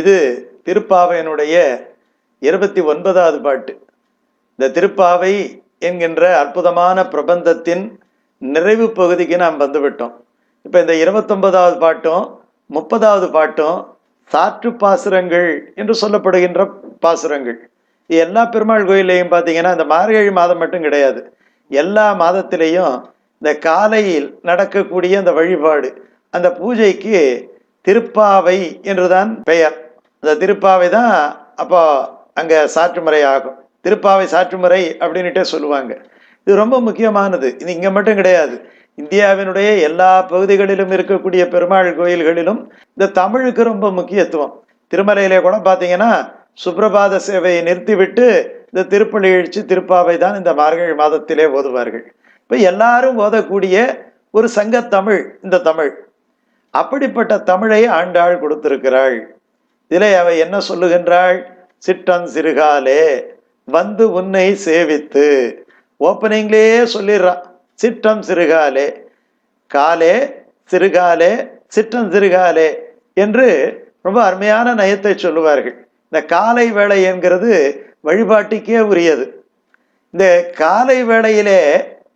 இது திருப்பாவையினுடைய இருபத்தி ஒன்பதாவது பாட்டு. இந்த திருப்பாவை என்கின்ற அற்புதமான பிரபந்தத்தின் நிறைவு பகுதிக்கு நாம் வந்துவிட்டோம். இப்போ இந்த இருபத்தொன்பதாவது பாட்டும் முப்பதாவது பாட்டும் சாற்று பாசுரங்கள் என்று சொல்லப்படுகின்ற பாசுரங்கள். இது எல்லா பெருமாள் கோயிலையும் பார்த்தீங்கன்னா இந்த மார்கழி மாதம் மட்டும் கிடையாது. எல்லா மாதத்திலையும் இந்த காலையில் நடக்கக்கூடிய அந்த வழிபாடு அந்த பூஜைக்கு திருப்பாவை என்றுதான் பெயர். அந்த திருப்பாவை தான் அப்போ அங்கே சாற்றுமுறை ஆகும். திருப்பாவை சாற்றுமுறை அப்படின்னுட்டே சொல்லுவாங்க. இது ரொம்ப முக்கியமானது. இது இங்கே மட்டும் கிடையாது. இந்தியாவினுடைய எல்லா பகுதிகளிலும் இருக்கக்கூடிய பெருமாள் கோயில்களிலும் இந்த தமிழுக்கு ரொம்ப முக்கியத்துவம். திருமலையிலே கூட பார்த்தீங்கன்னா சுப்பிரபாத சேவையை நிறுத்திவிட்டு இந்த திருப்பள்ளி எழுச்சி திருப்பாவை தான் இந்த மார்கழி மாதத்திலே ஓதுவார்கள். இப்போ எல்லாரும் ஓதக்கூடிய ஒரு சங்கத்தமிழ் இந்த தமிழ். அப்படிப்பட்ட தமிழை ஆண்டாள் கொடுத்திருக்கிறாள். இதிலே அவ என்ன சொல்லுகின்றாள்? சிட்டம் சிறுகாலே வந்து உன்னை சேவித்து. ஓப்பனிங்லேயே சொல்லிடுறான் சிட்டம் சிறுகாலே காலே சிறுகாலே சிட்டம் சிறுகாலே என்று ரொம்ப அருமையான நயத்தை சொல்லுவார்கள். இந்த காலை வேளை என்கிறது வழிபாட்டுக்கே உரியது. இந்த காலை வேளையிலே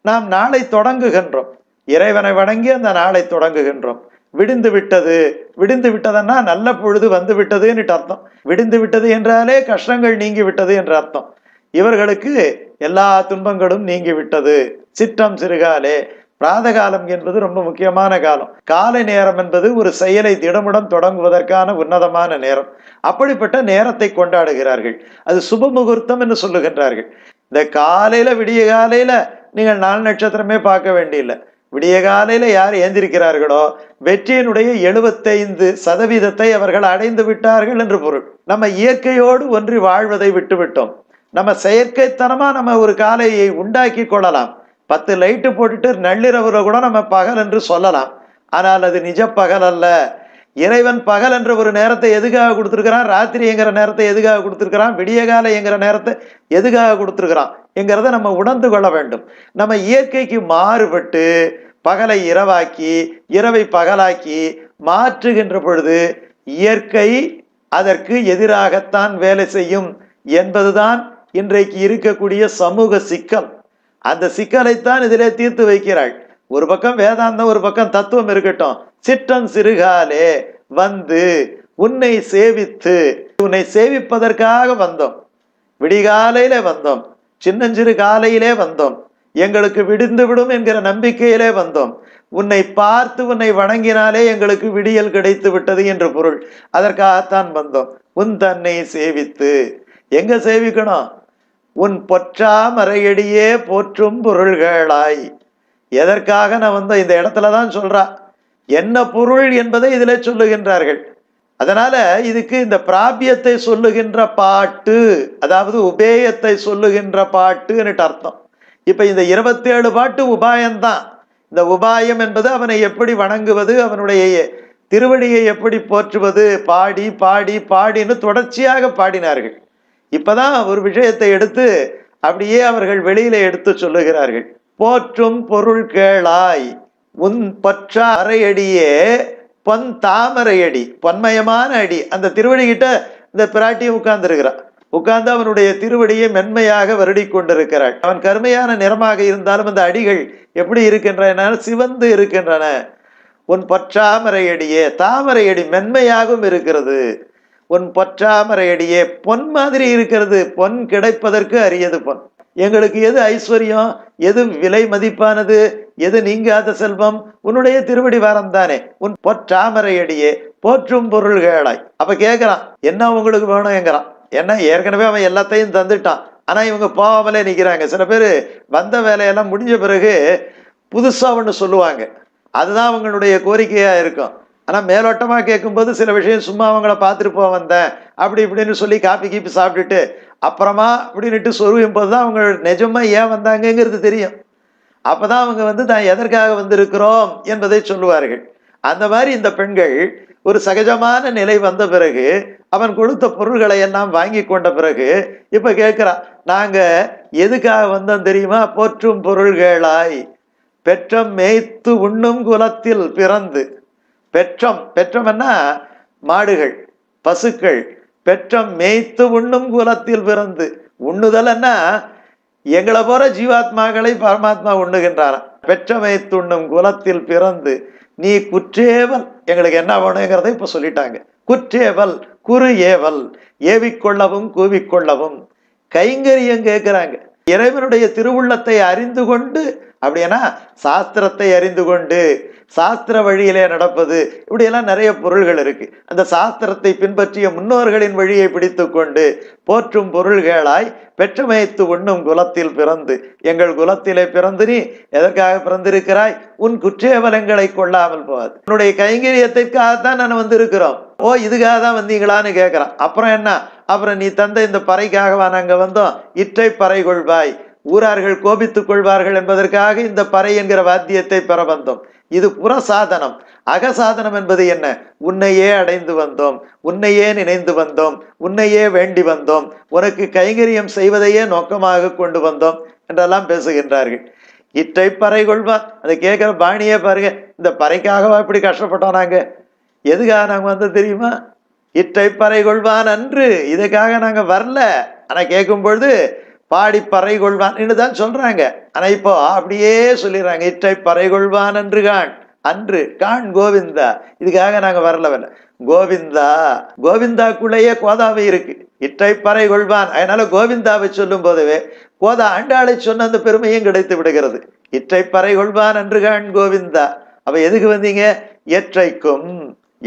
நாம் நாளை தொடங்குகின்றோம். இறைவனை வணங்கி அந்த நாளை தொடங்குகின்றோம். விடிந்து விட்டது. விடிந்து விட்டதுன்னா நல்ல பொழுது வந்து விட்டதுன்னு அர்த்தம். விடிந்து விட்டது என்றாலே கஷ்டங்கள் நீங்கி விட்டது என்ற அர்த்தம். இவர்களுக்கு எல்லா துன்பங்களும் நீங்கி விட்டது. சிற்றம் சிறுகாலே. பிராத காலம் என்பது ரொம்ப முக்கியமான காலம். காலை நேரம் என்பது ஒரு செயலை திடமுடன் தொடங்குவதற்கான உன்னதமான நேரம். அப்படிப்பட்ட நேரத்தை கொண்டாடுகிறார்கள். அது சுப முகூர்த்தம் என்று சொல்லுகின்றார்கள். இந்த காலையில விடிய காலையில நீங்கள் நாலு நட்சத்திரமே பார்க்க வேண்டியில்லை. விடிய காலையில் யார் ஏந்திருக்கிறார்களோ வெற்றியினுடைய எழுபத்தைந்து சதவீதத்தை அவர்கள் அடைந்து விட்டார்கள் என்று பொருள். நம்ம இயற்கையோடு ஒன்றி வாழ்வதை விட்டுவிட்டோம். நம்ம செயற்கைத்தனமாக நம்ம ஒரு காலையை உண்டாக்கி கொள்ளலாம். பத்து லைட்டு போட்டுட்டு நள்ளிரவுல கூட நம்ம பகல் என்று சொல்லலாம். ஆனால் அது நிஜ பகல் அல்ல. இறைவன் பகல் என்ற ஒரு நேரத்தை எதுக்காக கொடுத்துருக்கிறான்? ராத்திரிங்கிற நேரத்தை எதுக்காக கொடுத்துருக்கிறான்? விடிய காலைங்கிற நேரத்தை எதுக்காக கொடுத்துருக்கிறான்? என்கிறத நம்ம உணர்ந்து கொள்ள வேண்டும். நம்ம இயற்கைக்கு மாறுபட்டு பகலை இரவாக்கி இரவை பகலாக்கி மாற்றுகின்ற பொழுது இயற்கை அதற்கு எதிராகத்தான் வேலை செய்யும் என்பதுதான் இன்றைக்கு இருக்கக்கூடிய சமூக சிக்கல். அந்த சிக்கலைத்தான் இதிலே தீர்த்து வைக்கிறாள். ஒரு பக்கம் வேதாந்தம் ஒரு பக்கம் தத்துவம் இருக்கட்டும். சிற்றம் சிறுகாலே வந்து உன்னை சேவித்து உன்னை சேவிப்பதற்காக வந்தோம். விடிகாலையிலே வந்தோம். சின்னஞ்சிறு காலையிலே வந்தோம். எங்களுக்கு விடிந்து விடும் என்கிற நம்பிக்கையிலே வந்தோம். உன்னை பார்த்து உன்னை வணங்கினாலே எங்களுக்கு விடியல் கிடைத்து விட்டது என்று பொருள். அதற்காகத்தான் வந்தோம். உன் தன்னை சேவித்து. எங்க சேவிக்கணும்? உன் பொற்றா மறையடியே போற்றும் பொருள்களாய். எதற்காக நான் வந்த இந்த இடத்துல தான் சொல்றா. என்ன பொருள் என்பதை இதில் சொல்லுகின்றார்கள். அதனால இதுக்கு இந்த பிராபியத்தை சொல்லுகின்ற பாட்டு அதாவது உபேயத்தை சொல்லுகின்ற பாட்டுன்னுட்டு அர்த்தம். இப்போ இந்த இருபத்தேழு பாட்டு உபாயம்தான். இந்த உபாயம் என்பது அவனை எப்படி வணங்குவது அவனுடைய திருவடியை எப்படி போற்றுவது பாடி பாடி பாடின்னு தொடர்ச்சியாக பாடினார்கள். இப்போதான் ஒரு விஷயத்தை எடுத்து அப்படியே அவர்கள் வெளியில எடுத்து சொல்லுகிறார்கள். போற்றும் பொருள் கேளாய் உன் பற்ற அரையடியே பொன் தாமரை அடி பொன்மயமான அடி. அந்த திருவடி கிட்ட இந்த பிராட்டியும் உட்கார்ந்துருக்கிறான் உட்கார்ந்து அவனுடைய திருவடியை மென்மையாக வருடி கொண்டிருக்கிறாள் அவன் கருமையான நிறமாக இருந்தாலும் அந்த அடிகள் எப்படி இருக்கின்றன? சிவந்து இருக்கின்றன. உன் பொற்றாமரை தாமரையடி மென்மையாகவும் இருக்கிறது. உன் பொற்றாமரையடியே பொன் மாதிரி இருக்கிறது. பொன் கிடைப்பதற்கு அரியது பொன். எங்களுக்கு எது ஐஸ்வர்யம்? எது விலை மதிப்பானது? எது நீங்காத செல்வம்? உன்னுடைய திருவடி வாரம் தானே. உன் பொற்றாமரையடியே போற்றும் பொருள்களாய். அப்ப கேட்கிறான் என்ன உங்களுக்கு வேணும்? என்கிறான். ஏன்னா ஏற்கனவே அவன் எல்லாத்தையும் தந்துட்டான். ஆனால் இவங்க போகாமலே நிற்கிறாங்க சில பேர் வந்த வேலையெல்லாம் முடிஞ்ச பிறகு புதுசாக ஒன்று சொல்லுவாங்க. அதுதான் அவங்களுடைய கோரிக்கையாக இருக்கும். ஆனால் மேலோட்டமாக கேட்கும்போது சில விஷயம் சும்மா அவங்கள பார்த்துட்டு போக வந்தேன். அப்படி இப்படின்னு சொல்லி காப்பி கீப்பி சாப்பிட்டுட்டு அப்புறமா அப்படின்னுட்டு சொருவும் போது தான் அவங்க நிஜமாக ஏன் வந்தாங்கங்கிறது தெரியும். அப்போ தான் அவங்க வந்து தான் எதற்காக வந்திருக்கிறோம்? என்பதை சொல்லுவார்கள். அந்த மாதிரி இந்த பெண்கள் ஒரு சகஜமான நிலை வந்த பிறகு அவன் கொடுத்த பொருள்களை எல்லாம் வாங்கி கொண்ட பிறகு இப்ப கேட்கிறான் நாங்க எதுக்காக வந்தோம் தெரியுமா? போற்றும் பொருள்களாய். பெற்றம் மேய்த்து உண்ணும் குலத்தில் பிறந்து. பெற்றம் பெற்றம்னா மாடுகள் பசுக்கள். பெற்றம் மேய்த்து உண்ணும் குலத்தில் பிறந்து. உண்ணுதல்னா எங்களை போற ஜீவாத்மாக்களை பரமாத்மா உண்ணுகின்றாராம். பெற்ற துண்ணும் குலத்தில் பிறந்து நீ குற்றேவல். எங்களுக்கு என்ன வேணுங்கிறத இப்ப சொல்லிட்டாங்க. குற்றேவல் குறு ஏவல் ஏவிக்கொள்ளவும் கூவிக்கொள்ளவும். கைங்கரியம் கேட்கிறாங்க இறைவனுடைய திருவுள்ளத்தை அறிந்து கொண்டு அப்படின்னா சாஸ்திரத்தை அறிந்து கொண்டு சாஸ்திர வழியிலே நடப்பது இப்படியெல்லாம் நிறைய பொருள்கள் இருக்கு. அந்த சாஸ்திரத்தை பின்பற்றிய முன்னோர்களின் வழியை பிடித்து கொண்டு போற்றும் பொருள்களாய் பெற்றுமைத்து உண்ணும் குலத்தில் பிறந்து எங்கள் குலத்திலே பிறந்து நீ எதற்காக பிறந்திருக்கிறாய்? உன் குற்றேவலங்களை கொள்ளாமல் போகாது. உன்னுடைய கைங்கரியத்திற்காகத்தான் நான் வந்திருக்கிறோம். ஓ இதுக்காக தான் வந்தீங்களான்னு கேட்குறான். அப்புறம் என்ன? அப்புறம் நீ தந்த இந்த பறைக்காகவா நாங்க வந்தோம். இற்றை பறை கொள்வாய் ஊரார்கள் கோபித்துக் கொள்வார்கள் என்பதற்காக இந்த பறை என்கிற வாத்தியத்தை பெற வந்தோம். இது புற சாதனம். அகசாதனம் என்பது என்ன? உன்னையே அடைந்து வந்தோம். உன்னையே நினைந்து வந்தோம். உன்னையே வேண்டி வந்தோம். உனக்கு கைங்கரியம் செய்வதையே நோக்கமாக கொண்டு வந்தோம் என்றெல்லாம் பேசுகின்றார்கள். இற்றை பறை கொள்வான் அதை கேட்குற பாணியே பாருங்க. இந்த பறைக்காகவா இப்படி கஷ்டப்பட்டோம் நாங்க? எதுக்காக நாங்க வந்து தெரியுமா? இற்றை பறை கொள்வான் அன்று. இதுக்காக நாங்கள் வரல. ஆனால் கேட்கும் பொழுது பாடி பறை கொள்வான் தான் சொல்றாங்க. ஆனால் இப்போ அப்படியே சொல்லிடுறாங்க இற்றை பறை கொள்வான் அன்று கான் அன்று கான் கோவிந்தா. இதுக்காக நாங்கள் வரல கோவிந்தா கோவிந்தாக்குள்ளேயே கோதாவை இருக்கு. இற்றை பறை கொள்வான் அதனால கோவிந்தாவை சொல்லும் போதவே கோதா ஆண்டாளை சொன்ன அந்த பெருமையும் கிடைத்து விடுகிறது. இற்றை பறை கொள்வான் அன்று கான் கோவிந்தா. அப்ப எதுக்கு வந்தீங்க? எற்றைக்கும்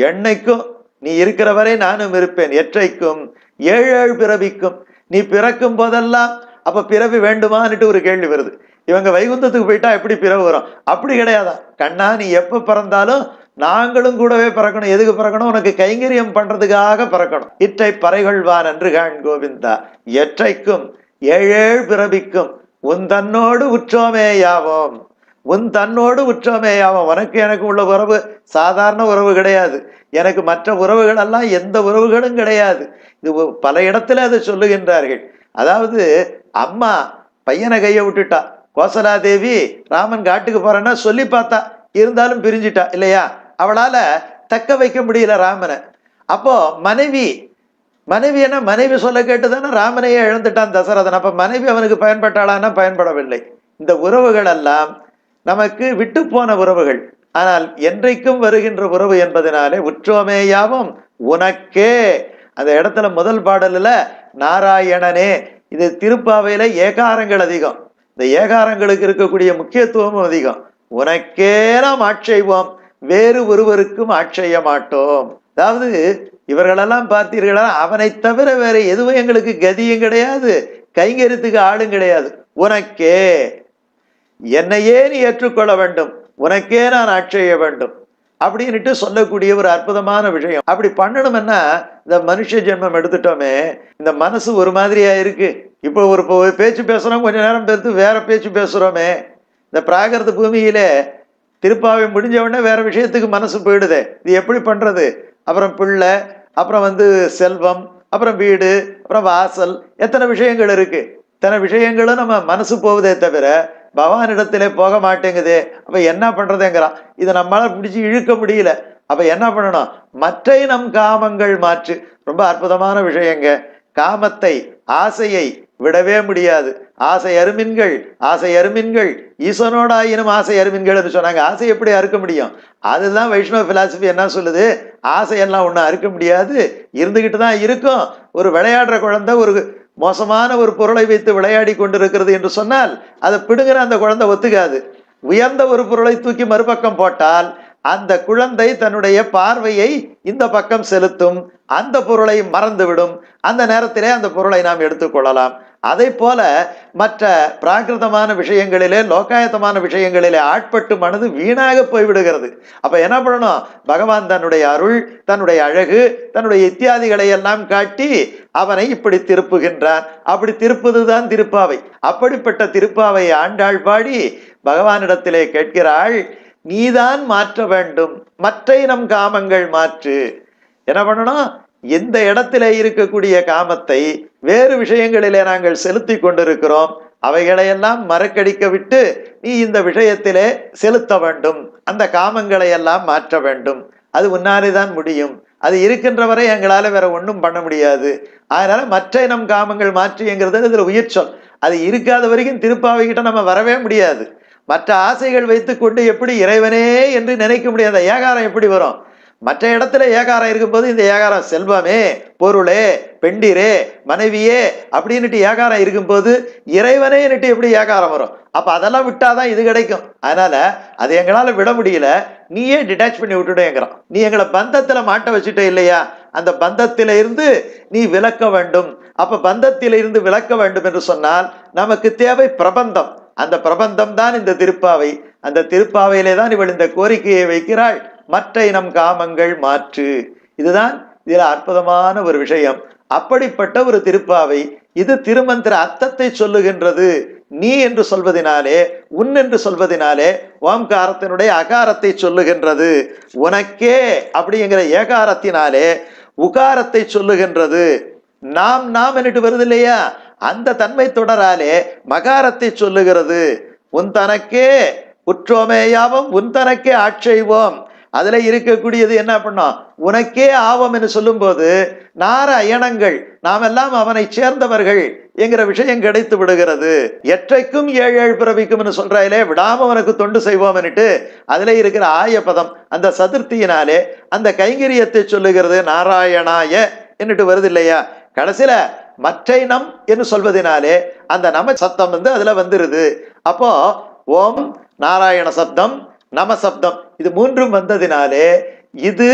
எண்ணெய்க்கும் நீ இருக்கிற வரை நானும் இருப்பேன். எற்றைக்கும் ஏழு ஏழு பிறவிக்கும். நீ பிறக்கும் போதெல்லாம் அப்ப பிறவி வேண்டுமான்னுட்டு ஒரு கேள்வி வருது. இவங்க வைகுந்தத்துக்கு போயிட்டா எப்படி பிறவு வரும்? அப்படி கிடையாதா? கண்ணா நீ எப்ப பிறந்தாலும் நாங்களும் கூடவே பிறக்கணும். எதுக்கு பிறக்கணும்? உனக்கு கைங்கரியம் பண்றதுக்காக பிறக்கணும். இற்றை பறைகொள்வான் என்று கான் கோவிந்தா எற்றைக்கும் ஏழேழு பிறவிக்கும் உன் தன்னோடு உற்றோமே யாவோம். உன் தன்னோடு உற்றோமே அவன் உனக்கு எனக்கு உள்ள உறவு சாதாரண உறவு கிடையாது. எனக்கு மற்ற உறவுகள் எல்லாம் எந்த உறவுகளும் கிடையாது. இது பல இடத்துல அதை சொல்லுகின்றார்கள். அதாவது அம்மா பையனை கையை விட்டுட்டா கோசலா தேவி ராமன் காட்டுக்கு போறேன்னா சொல்லி பார்த்தா இருந்தாலும் பிரிஞ்சிட்டா இல்லையா? அவளால தக்க வைக்க முடியல ராமனை. அப்போ மனைவி மனைவி என்ன மனைவி சொல்ல கேட்டுதானே ராமனையே இழந்துட்டான் தசரதன். அப்ப மனைவி அவனுக்கு பயன்பட்டாளான்னா பயன்படவில்லை. இந்த உறவுகள் எல்லாம் நமக்கு விட்டு போன உறவுகள். ஆனால் என்றைக்கும் வருகின்ற உறவு என்பதனாலே உற்றோமேயாவும் உனக்கே. அந்த இடத்துல முதல் பாடல்ல நாராயணனே. இது திருப்பாவையில ஏகாரங்கள் அதிகம். இந்த ஏகாரங்களுக்கு இருக்கக்கூடிய முக்கியத்துவமும் அதிகம். உனக்கே நாம் ஆட்செய்வோம் வேறு ஒருவருக்கும் ஆட்செய்ய மாட்டோம். அதாவது இவர்களெல்லாம் பார்த்தீர்களா? அவனை தவிர வேற எதுவும் எங்களுக்கு கதியும் கிடையாது. கைங்கரியத்துக்கு ஆளும் கிடையாது. உனக்கே. என்னையே நீ ஏற்றுக்கொள்ள வேண்டும்? உனக்கே நான் ஆட்செய்ய வேண்டும். அப்படின்னுட்டு சொல்லக்கூடிய ஒரு அற்புதமான விஷயம். அப்படி பண்ணணும்னா இந்த மனுஷ ஜென்மம் எடுத்துட்டோமே இந்த மனசு ஒரு மாதிரியா இருக்கு. இப்போ ஒரு இப்போ ஒரு பேச்சு பேசுறோம் கொஞ்ச நேரம் பேர்த்து வேற பேச்சு பேசுறோமே. இந்த பிராகிருத பூமியிலே திருப்பாவை முடிஞ்ச உடனே வேற விஷயத்துக்கு மனசு போயிடுதே. இது எப்படி பண்றது? அப்புறம் பிள்ளை அப்புறம் வந்து செல்வம் அப்புறம் வீடு அப்புறம் வாசல் எத்தனை விஷயங்கள் இருக்கு? இத்தனை விஷயங்களும் நம்ம மனசு போவதே தவிர பகவானிடத்திலே போக மாட்டேங்குதே. அப்ப என்ன பண்றதுங்கிறான் இதை நம்மளால பிடிச்சி இழுக்க முடியல. அப்ப என்ன பண்ணணும்? மற்றை நம் காமங்கள் மாற்று. ரொம்ப அற்புதமான விஷயங்க. காமத்தை ஆசையை விடவே முடியாது. ஆசை அருமின்கள் ஆசை அருமின்கள். ஈசனோடாயினும் ஆசை அருமின்கள் சொன்னாங்க. ஆசை எப்படி அறுக்க முடியும்? அதுதான் வைஷ்ணவ பிலாசபி என்ன சொல்லுது? ஆசையெல்லாம் ஒன்றும் அறுக்க முடியாது. இருந்துகிட்டு தான் இருக்கும். ஒரு விளையாடுற குழந்தை ஒரு மோசமான ஒரு பொருளை வைத்து விளையாடி கொண்டிருக்கிறது என்று சொன்னால் அதை பிடுங்கிற அந்த குழந்தை ஒத்துக்காது. உயர்ந்த ஒரு பொருளை தூக்கி மறுபக்கம் போட்டால் அந்த குழந்தை தன்னுடைய பார்வையை இந்த பக்கம் செலுத்தும் அந்த பொருளை மறந்துவிடும். அந்த நேரத்திலே அந்த பொருளை நாம் எடுத்துக்கொள்ளலாம் அதை போல மற்ற பிராகிருதமான விஷயங்களிலே லோகாயத்தமான விஷயங்களிலே ஆட்பட்டு மனது வீணாக போய்விடுகிறது. அப்ப என்ன பண்ணணும்? பகவான் தன்னுடைய அருள் தன்னுடைய அழகு தன்னுடைய இத்தியாதிகளை எல்லாம் காட்டி அவனை இப்படி திருப்புகின்றான். அப்படி திருப்புதுதான் திருப்பாவை. அப்படிப்பட்ட திருப்பாவை ஆண்டாள் பாடி பகவானிடத்திலே கேட்கிறாள் நீதான் மாற்ற வேண்டும். மற்றை நம் காமங்கள் மாற்று. என்ன பண்ணணும்? இந்த இடத்திலே இருக்கக்கூடிய காமத்தை வேறு விஷயங்களிலே நாங்கள் செலுத்தி கொண்டிருக்கிறோம். அவைகளையெல்லாம் மறக்கடிக்க விட்டு நீ இந்த விஷயத்திலே செலுத்த வேண்டும். அந்த காமங்களை எல்லாம் மாற்ற வேண்டும். அது உன்னாலேதான் முடியும். அது இருக்கின்ற வரை எங்களால் வேற ஒன்றும் பண்ண முடியாது. அதனால மற்ற இனம் காமங்கள் மாற்றிங்கிறது இதில் உயிர் சொல். அது இருக்காத வரைக்கும் திருப்பாவை கிட்ட நம்ம வரவே முடியாது. மற்ற ஆசைகள் வைத்துக்கொண்டு எப்படி இறைவனே என்று நினைக்க முடியாத. ஏகாரம் எப்படி வரும்? மற்ற இடத்துல ஏகாரம் இருக்கும்போது இந்த ஏகாரம் செல்வமே பொருளே பெண்டிரே மனைவியே அப்படின்னுட்டு ஏகாரம் இருக்கும்போது இறைவனேன்னுட்டு எப்படி ஏகாரம் வரும்? அப்போ அதெல்லாம் விட்டாதான் இது கிடைக்கும். அதனால அது எங்களால் விட முடியல. நீயே டிட்டாச் பண்ணி விட்டுடுங்கிறோம் நீ எங்களை பந்தத்தில் மாட்ட வச்சுட்ட இல்லையா? அந்த பந்தத்தில இருந்து நீ விலக்க வேண்டும். அப்ப பந்தத்தில இருந்து விலக்க வேண்டும் என்று சொன்னால் நமக்கு தேவை பிரபந்தம். அந்த பிரபந்தம் தான் இந்த திருப்பாவை. அந்த திருப்பாவையிலே தான் இவள் இந்த கோரிக்கையை வைக்கிறாள். மற்ற இனம் காமங்கள் மாற்று. இதுதான் இதில் அற்புதமான ஒரு விஷயம். அப்படிப்பட்ட ஒரு திருப்பாவை இது திருமந்திர அர்த்தத்தை சொல்லுகின்றது. நீ என்று சொல்வதினாலே உன் என்று சொல்வதினாலே ஓம்காரத்தினுடைய அகாரத்தை சொல்லுகின்றது. உனக்கே அப்படிங்கிற ஏகாரத்தினாலே உகாரத்தை சொல்லுகின்றது. நாம் நாம் என்னட்டு வருது இல்லையா அந்த தன்மை தொடராலே மகாரத்தை சொல்லுகிறது. உன் தனக்கே உற்றோமேயாவும் உன் தனக்கே ஆட்செய்வோம் அதுல இருக்கக்கூடியது என்ன பண்ணோம் உனக்கே ஆவம் என்று சொல்லும்போது நாராயணங்கள் நாம் எல்லாம் அவனை சேர்ந்தவர்கள் என்கிற விஷயம் கிடைத்து விடுகிறது. எற்றைக்கும் ஏழு ஏழு பிறவிக்கும் சொல்றாயிலே விடாம உனக்கு தொண்டு செய்வோம் அதுல இருக்கிற ஆய பதம் அந்த சதுர்த்தியினாலே அந்த கைங்கரியத்தை சொல்லுகிறது நாராயணாய என்னட்டு வருது இல்லையா? கடைசியில மற்றை நம் என்று சொல்வதனாலே அந்த நம சத்தம் வந்து அதுல வந்துருது. அப்போ ஓம் நாராயண சப்தம் நமசப்தம். இது மூன்றும் வந்ததினாலே இது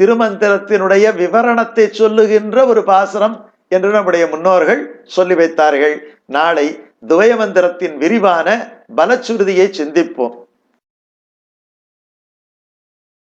திருமந்திரத்தினுடைய விவரணத்தை சொல்லுகின்ற ஒரு பாசனம் என்று நம்முடைய முன்னோர்கள் சொல்லி வைத்தார்கள். நாளை துவய மந்திரத்தின் விரிவான பலச்சுருதியை சிந்திப்போம்.